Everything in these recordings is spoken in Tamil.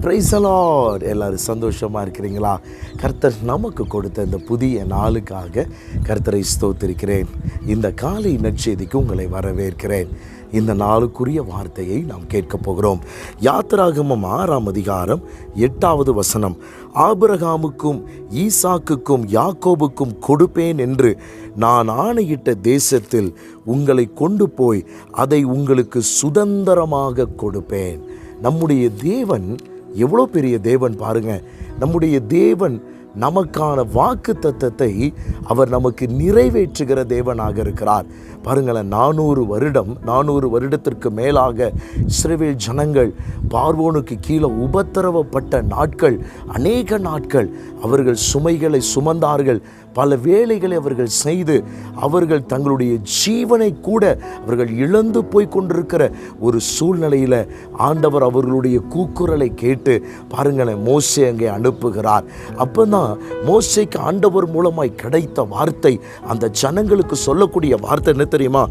பிரைசலாட் எல்லோரும் சந்தோஷமாக இருக்கிறீங்களா? கர்த்தர் நமக்கு கொடுத்த இந்த புதிய நாளுக்காக கர்த்தரை ஸ்தோத்திருக்கிறேன். இந்த காலை நற்செய்திக்கு உங்களை வரவேற்கிறேன். இந்த நாளுக்குரிய வார்த்தையை நாம் கேட்கப் போகிறோம். யாத்திராகமம் ஆறாம் அதிகாரம் எட்டாவது வசனம். ஆபிரகாமுக்கும் ஈசாக்குக்கும் யாக்கோபுக்கும் கொடுப்பேன் என்று நான் ஆணையிட்ட தேசத்தில் உங்களை கொண்டு போய் அதை உங்களுக்கு சுதந்திரமாக கொடுப்பேன். நம்முடைய தேவன் எவ்வளோ பெரிய தேவன் பாருங்க. நம்முடைய தேவன் நமக்கான வாக்கு தத்தத்தை அவர் நமக்கு நிறைவேற்றுகிற தேவனாக இருக்கிறார். பாருங்களேன் நானூறு வருடம் நானூறு வருடத்திற்கு மேலாக இஸ்ரவேல் ஜனங்கள் பார்வோனுக்கு கீழே உபத்திரவப்பட்ட நாட்கள் அநேக நாட்கள் அவர்கள் சுமைகளை சுமந்தார்கள். பல வேலைகளை அவர்கள் செய்து அவர்கள் தங்களுடைய ஜீவனை கூட அவர்கள் இழந்து போய் கொண்டிருக்கிற ஒரு சூழ்நிலையில் ஆண்டவர் அவர்களுடைய கூக்குரலை கேட்டு பாருங்களேன் மோசே அங்கே அனுப்புகிறார். அப்போ தான் மோசைக்கு ஆண்டவர் மூலமாய் கிடைத்த வார்த்தை அந்த ஜனங்களுக்கு சொல்லக்கூடிய வார்த்தை என்ன தெரியுமா?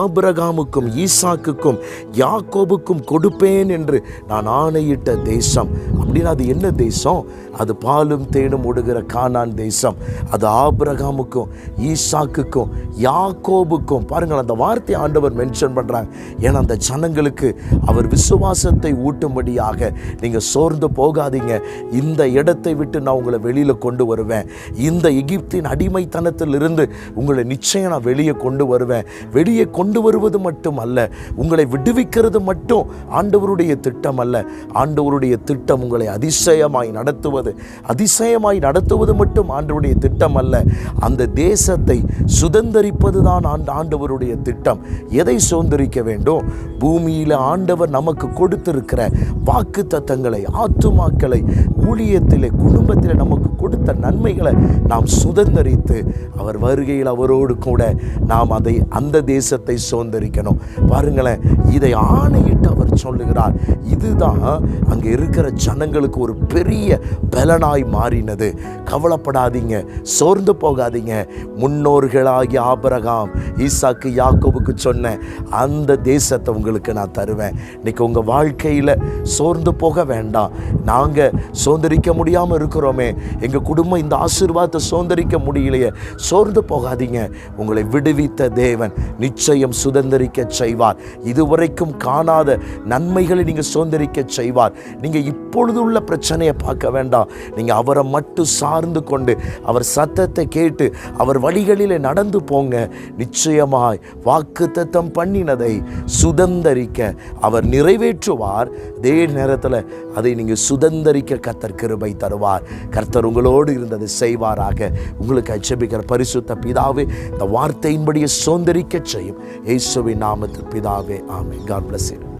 ஆபிரகாமுக்கும் ஈசாக்குக்கும் யாக்கோபுக்கும் கொடுப்பேன் என்று நான் ஆணையிட்ட தேசம். அப்படின்னா அது என்ன தேசம்? அது பாலும் தேனும் ஓடுகிற கானான் தேசம். அது ஆபிரகாமுக்கும் ஈசாக்குக்கும் யாக்கோபுக்கும். பாருங்கள் அந்த வார்த்தை ஆண்டவர் மென்ஷன் பண்ணுறாங்க ஏன்னா அந்த ஜனங்களுக்கு அவர் விசுவாசத்தை ஊட்டும்படியாக நீங்கள் சோர்ந்து போகாதீங்க. இந்த இடத்தை விட்டு நான் உங்களை வெளியில் கொண்டு வருவேன். இந்த எகிப்தின் அடிமைத்தனத்திலிருந்து உங்களை நிச்சயம் நான் வெளியே கொண்டு வருவேன். வெளியே கொண்டு வருவது மட்டும் அல்ல உங்களை விடுவிக்கிறது மட்டும் ஆண்டவருடைய திட்டம் அல்ல. ஆண்டவருடைய திட்டம் உங்களை அதிசயமாய் நடத்துவது. அதிசயமாய் நடத்துவது மட்டும் ஆண்டவருடைய திட்டம் அல்ல. அந்த தேசத்தை சுதந்தரிப்பது தான் ஆண்டு ஆண்டவருடைய திட்டம். எதை சுதந்திரிக்க வேண்டும்? பூமியில் ஆண்டவர் நமக்கு கொடுத்திருக்கிற வாக்கு தத்தங்களை ஆத்துமாக்களை ஊழியத்திலே குடும்பத்தில் நமக்கு கொடுத்த நன்மைகளை நாம் சுதந்தரித்து அவர் வருகையில் அவரோடு கூட நாம் அதை அந்த தேசத்தை சுதந்திரிக்கணும். பாருங்களேன் இதை ஆணையிட்டு அவர் சொல்லுகிறார் இதுதான் அங்கே இருக்கிற ஜனங்களுக்கு ஒரு பெரிய பலனாய் மாறினது. கவலைப்படாதீங்க சோர்ந்து போகாதீங்க. முன்னோர்களாகிய ஆபரகாம் ஈசாக்கு யாக்கோபுக்கு சொன்ன அந்த தேசத்தை உங்களுக்கு நான் தருவேன். இன்னைக்கு உங்கள் வாழ்க்கையில் சோர்ந்து போக வேண்டாம். நாங்கள் சுதந்திரிக்க முடியாமல் இருக்கிறோமே. எங்கள் குடும்பம் இந்த ஆசீர்வாதத்தை சுதந்திரிக்க முடியலையே சோர்ந்து போகாதீங்க. உங்களை விடுவித்த தேவன் நிச்சயம் சுதந்திரிக்க செய்வார். இதுவரைக்கும் காணாத நன்மைகளை நீங்கள் சுதந்திரிக்க செய்வார். நீங்கள் இப்பொழுது உள்ள பிரச்சனையை பார்க்க வேண்டாம். நீங்கள் அவரை மட்டும் சார்ந்து கொண்டு அவர் சத்தத்தை கேட்டு அவர் வழிகளில் நடந்து போங்க. நிச்சயமாய் வாக்குத்தத்தம் பண்ணினதை சுதந்தரிக்க அவர் நிறைவேற்றுவார். அதே நேரத்தில் அதை நீங்கள் சுதந்தரிக்க கத்தர் கிருபை தருவார். கர்த்தர் உங்களோடு இருந்ததை செய்வாராக. உங்களுக்கு அச்சபிக்கிற பரிசுத்த பிதாவே இந்த வார்த்தையின்படியே சோந்தரிக்க செய்யும். இயேசுவின் நாமத்தில் பிதாவே ஆமே காட் பிளஸ்